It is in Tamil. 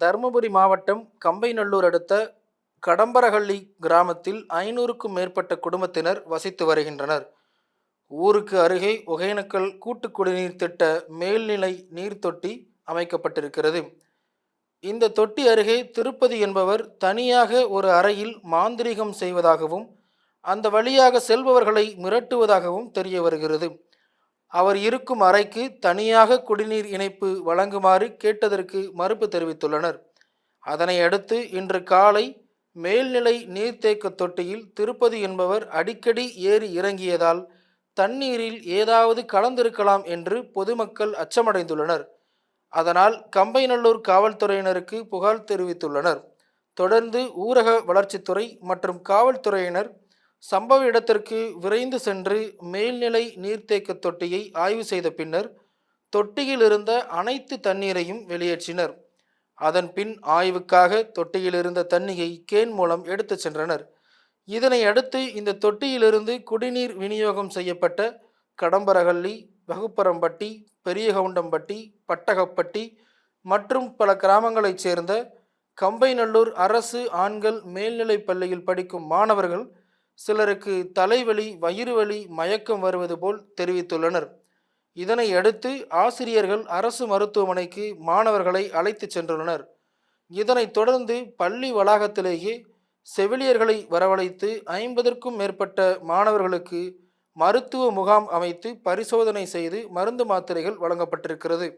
தருமபுரி மாவட்டம் கம்பைநல்லூர் அடுத்த கடம்பரஹள்ளி கிராமத்தில் ஐநூறுக்கும் மேற்பட்ட குடும்பத்தினர் வசித்து வருகின்றனர். ஊருக்கு அருகே ஒகேனக்கல் கூட்டு குடிநீர் திட்ட மேல்நிலை நீர் தொட்டி அமைக்கப்பட்டிருக்கிறது. இந்த தொட்டி அருகே திருப்பதி என்பவர் தனியாக ஒரு அறையில் மாந்திரீகம் செய்வதாகவும் அந்த வழியாக செல்பவர்களை மிரட்டுவதாகவும் தெரிய வருகிறது. அவர் இருக்கும் அறைக்கு தனியாக குடிநீர் இணைப்பு வழங்குமாறு கேட்டதற்கு மறுப்பு தெரிவித்துள்ளனர். அதனை அடுத்து இன்று காலை மேல்நிலை நீர்த்தேக்க தொட்டியில் திருப்பதி என்பவர் அடிக்கடி ஏறி இறங்கியதால் தண்ணீரில் ஏதாவது கலந்திருக்கலாம் என்று பொதுமக்கள் அச்சமடைந்துள்ளனர். அதனால் கம்பைநல்லூர் காவல்துறையினருக்கு புகார் தெரிவித்துள்ளனர். தொடர்ந்து ஊரக வளர்ச்சித்துறை மற்றும் காவல்துறையினர் சம்பவ இடத்திற்கு விரைந்து சென்று மேல்நிலை நீர்த்தேக்க தொட்டியை ஆய்வு செய்த பின்னர் தொட்டியில் இருந்த அனைத்து தண்ணீரையும் வெளியேற்றினர். அதன் பின் ஆய்வுக்காக தொட்டியில் இருந்த தண்ணியை கேன் மூலம் எடுத்துச் சென்றனர். இதனை அடுத்து இந்த தொட்டியிலிருந்து குடிநீர் விநியோகம் செய்யப்பட்ட கடம்பரகள்ளி வகுப்பரம்பட்டி பெரியகவுண்டம்பட்டி பட்டகப்பட்டி மற்றும் பல கிராமங்களைச் சேர்ந்த கம்பைநல்லூர் அரசு ஆண்கள் மேல்நிலைப் பள்ளியில் படிக்கும் மாணவர்கள் சிலருக்கு தலைவலி வயிறுவலி மயக்கம் வருவது போல் தெரிவித்துள்ளனர். இதனை அடுத்து ஆசிரியர்கள் அரசு மருத்துவமனைக்கு மாணவர்களை அழைத்துச் சென்றுள்ளனர். இதனைத் தொடர்ந்து பள்ளி வளாகத்திலேயே செவிலியர்களை வரவழைத்து ஐம்பதற்கும் மேற்பட்ட மாணவர்களுக்கு மருத்துவ முகாம் அமைத்து பரிசோதனை செய்து மருந்து மாத்திரைகள் வழங்கப்பட்டிருக்கிறது.